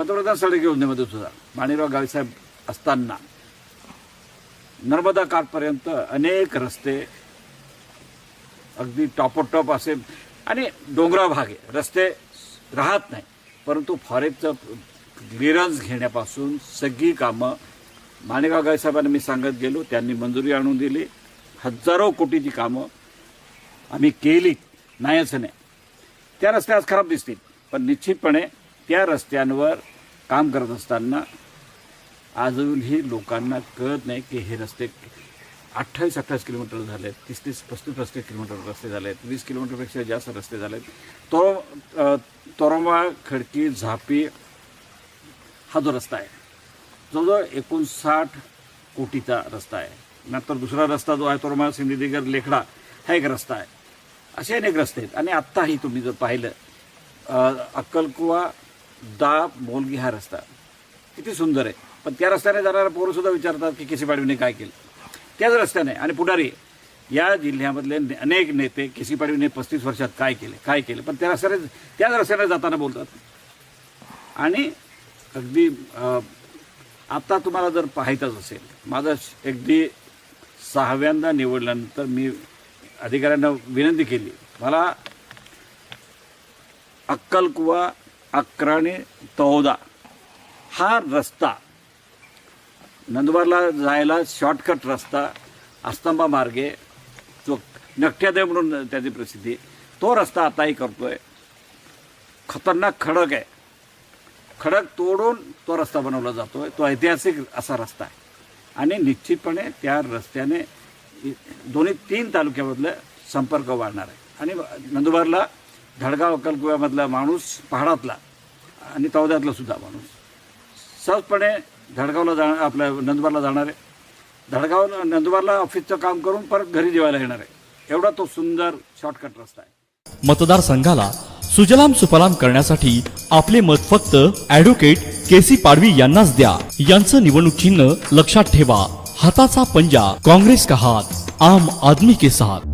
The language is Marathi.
पंतप्रधान सडक योजनेमध्ये सुद्धा माणिराव गावीसाहेब असताना नर्मदा काठपर्यंत अनेक रस्ते अगदी टॉपोटॉप असे आणि डोंगराळ भाग आहे. रस्ते राहत नाही. परंतु फॉरेस्टचं क्लिअरन्स घेण्यापासून सगळी कामं माणिकराव गायसाहेबांना मी सांगत गेलो. त्यांनी मंजुरी आणून दिली. हजारो कोटीची कामं आम्ही केली. नाही असं नाही. त्या रस्ते आज खराब दिसतील. पण निश्चितपणे त्या रस्त्यांवर काम करत असताना आजही लोकांना कळत नाही की हे रस्ते अठ्ठावीस अठ्ठावीस किलोमीटर झाले आहेत तीस तीस पस्तीस पस्तीस किलोमीटर रस्ते झाले आहेत वीस किलोमीटरपेक्षा जास्त रस्ते झाले आहेत तो तोरंबा खडकी झापी हा जो रस्ता आहे जवळजवळ एकोणसाठ कोटीचा रस्ता आहे. नंतर दुसरा रस्ता जो आहे तोरंबा सिंधुदुर्ग लेखडा हा एक रस्ता आहे. असे अनेक रस्ते आहेत. आणि आत्ताही तुम्ही जर पाहिलं अक्कलकुवा दा मोलगी हा रस्ता. किती सुंदर आहे. पण त्या रस्त्याने जाणारा पोरंसुद्धा विचारतात की केसी पाडवीने काय केलं. त्याच रस्त्याने आणि पुढारी या जिल्ह्यामधले अनेक नेते केसी पाडवीने पस्तीस वर्षात काय केले काय केले. पण त्या रस्त्याने त्याच रस्त्याने जाताना बोलतात. आणि अगदी अ, आता तुम्हाला जर पाहायचंच असेल माझं अगदी सहाव्यांदा निवडल्यानंतर मी अधिकाऱ्यांना विनंती केली. मला अक्कलकुवा अक्राणी चौदा. हा रस्ता नंदुरबारला जायला शॉर्टकट रस्ता अस्तंबा मार्गे जो नकट्यादेव म्हणून त्याची प्रसिद्धी तो रस्ता आताही करतो आहे खतरनाक खडक आहे. खडक तोडून तो रस्ता बनवला जातो आहे तो ऐतिहासिक असा रस्ता आहे. आणि निश्चितपणे त्या रस्त्याने दोन्ही तीन तालुक्यामधलं संपर्क वाढणार आहे. आणि नंदुरबारला धडगाव अक्कलकुव्यामधला माणूस पहाडातला आणि तवद्यातला सुद्धा माणूस. सहजपणे धडगावला जाणार आपल्या नंदुरबारला जाणार आहे. धडगाव नंदुरबारला ऑफिसचं काम करून परत घरी जेवायला येणार आहे. एवढा तो सुंदर शॉर्टकट रस्ता आहे. मतदारसंघाला सुजलाम सुफलाम करण्यासाठी आपले मत फक्त ॲडव्होकेट केसी पाडवी यांनाच द्या. यांचं निवडणूक चिन्ह लक्षात ठेवा. हाताचा पंजा काँग्रेस का हात आम आदमी के साथ.